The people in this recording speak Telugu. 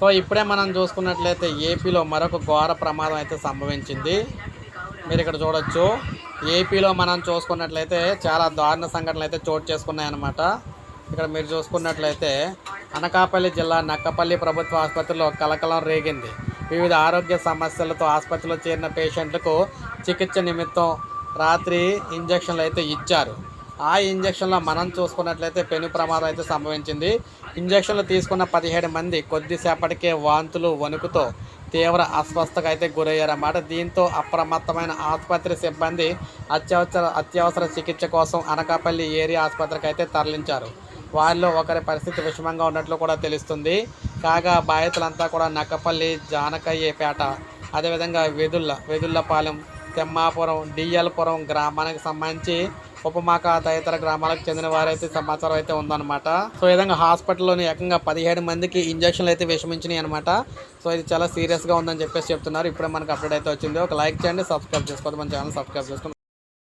సో ఇప్పుడే మనం చూసుకున్నట్లయితే ఏపీలో మరొక ఘోర ప్రమాదం అయితే సంభవించింది. మీరు ఇక్కడ చూడొచ్చు. ఏపీలో మనం చూసుకున్నట్లయితే చాలా దారుణ సంఘటనలు అయితే చోటు చేసుకున్నాయన్నమాట. ఇక్కడ మీరు చూసుకున్నట్లయితే అనకాపల్లి జిల్లా నక్కపల్లి ప్రభుత్వ ఆసుపత్రిలో కలకలం రేగింది. వివిధ ఆరోగ్య సమస్యలతో ఆసుపత్రిలో చేరిన పేషెంట్లకు చికిత్స నిమిత్తం రాత్రి ఇంజక్షన్లు అయితే ఇచ్చారు. ఆ ఇంజక్షన్లో మనం చూసుకున్నట్లయితే పెను ప్రమాదం అయితే సంభవించింది. ఇంజక్షన్లు తీసుకున్న పదిహేడు మంది కొద్దిసేపటికే వాంతులు వణుకుతో తీవ్ర అస్వస్థకు అయితే గురయ్యారన్నమాట. దీంతో అప్రమత్తమైన ఆసుపత్రి సిబ్బంది అత్యవసర అత్యవసర చికిత్స కోసం అనకాపల్లి ఏరియా ఆసుపత్రికి అయితే తరలించారు. వారిలో ఒకరి పరిస్థితి విషమంగా ఉన్నట్లు కూడా తెలుస్తుంది. కాగా బాధితులంతా కూడా నక్కపల్లి జానకయ్యపేట అదేవిధంగా వెదుళ్ళ వెదుళ్ళపాలెం తెమ్మాపురం డిఎల్పురం గ్రామానికి సంబంధించి ఉపమాక తదితర గ్రామాలకు చెందిన వారైతే సమాచారం అయితే ఉందన్నమాట. సో ఈ విధంగా హాస్పిటల్లోని ఏకంగా పదిహేడు మందికి ఇంజక్షన్లు అయితే విషమించినాయి అనమాట సో ఇది చాలా సీరియస్గా ఉందని చెప్పేసి చెప్తున్నారు. ఇప్పుడే మనకు అప్డేట్ అయితే వచ్చింది. ఒక లైక్ చేయండి సబ్స్క్రైబ్ చేసుకోవద్దు మన ఛానల్ సబ్స్క్రైబ్ చేసుకోండి.